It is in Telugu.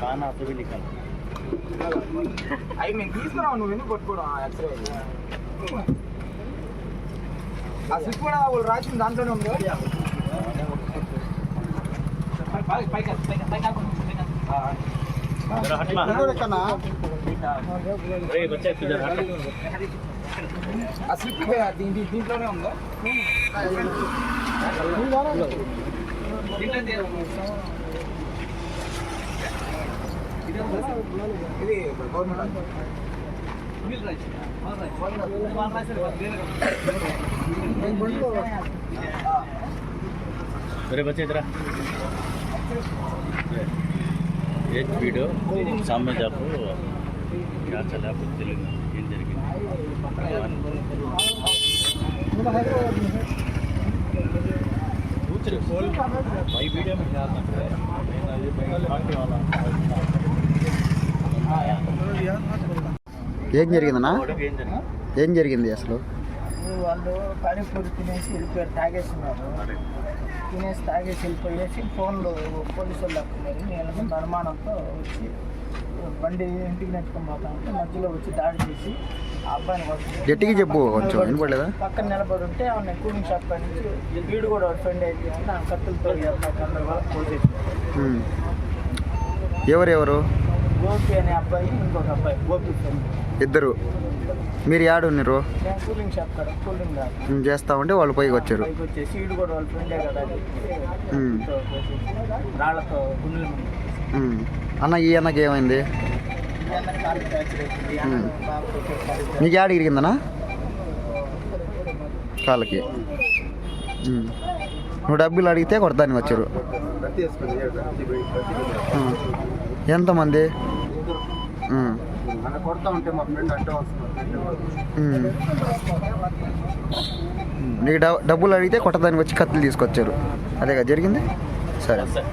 కానా అసలు అవి మేము తీసుకురావు నువ్వు ఎందుకు కొట్టుకోవడం ఎక్స్రే ఆ స్విచ్ కూడా వాళ్ళు దాంట్లోనే ఉంది ఎత్తు, పైకి ఎత్తు, పైకి ఎత్తు. ఆ. जरा हटना ఇది కూడా ఎక్కనా? अरे बच्चा किधर हट ఆ స్లిప్ దీని దీని- దీంట్లోనే ఉందా ఇది గవర్నమెంట్ अरे बच्चे इधर आ। एक वीडियो सामने जाको क्या चला कुछ తెలుగు ఏం జరిగింది ఏం జరిగిందన్నా? ఏం జరిగింది అసలు? వాళ్ళు పానీపూరి తినేసి వెళ్ళిపోయారు తాగేస్తున్నారు. తినేసి తాగేసి వెళ్ళిపోయేసి ఫోన్లు పోలీసు వాళ్ళు లాక్కున్నారు. నేను అనుమానంతో వచ్చి బండి ఇంటికి నెట్టుకొని పోతా ఉంటే మధ్యలో వచ్చి దాడి చేసి ఆ అబ్బాయిని గట్టిగా చెప్పు కొంచెం వినపడలేదా? పక్కన నిలబడి ఉంటే ఆమె కూలింగ్ షాప్ పై నుంచి వీడు కూడా ఫ్రెండ్ అయిపోయింది ఆ కత్తులతో అందరు కూడా పోసేసి. ఎవరెవరు? గోపి అనే అబ్బాయి ఇంకొక అబ్బాయి గోపి ఫ్రెండ్. ఇద్దరు. మీరు యాడున్నారు నేను కూలింగ్ షాప్ కాడ కూలింగ్ కాదు ఉమ్, చేస్తా ఉంటే వాళ్ళు పైకి వచ్చారు. పైకి వచ్చేసి వీడు కూడా వాళ్ళ ఫ్రెండే కదా అని చెప్పి ఉమ్. కత్తితో కోసేసి రాళ్ళతో గుండెలు ఉమ్. అన్న ఈ అన్నకి ఏమైంది? కాలు ఫ్రాక్చర్. నీకు యాడ ఇరిగిందనా కాళ్ళకి. ఉమ్. నువ్వు డబ్బులు అడిగితే కొడతానికి వచ్చారు. ఉమ్. ఎంతమంది? కొడతా ఉంటే మా ఫ్రెండ్ అంటే వస్తుంది ఉమ్. నీకు డబ్- డబ్బులు అడిగితే కొట్టదానికి వచ్చి కత్తులు తీసుకొచ్చారు. అదేగా జరిగింది? సరే. సార్.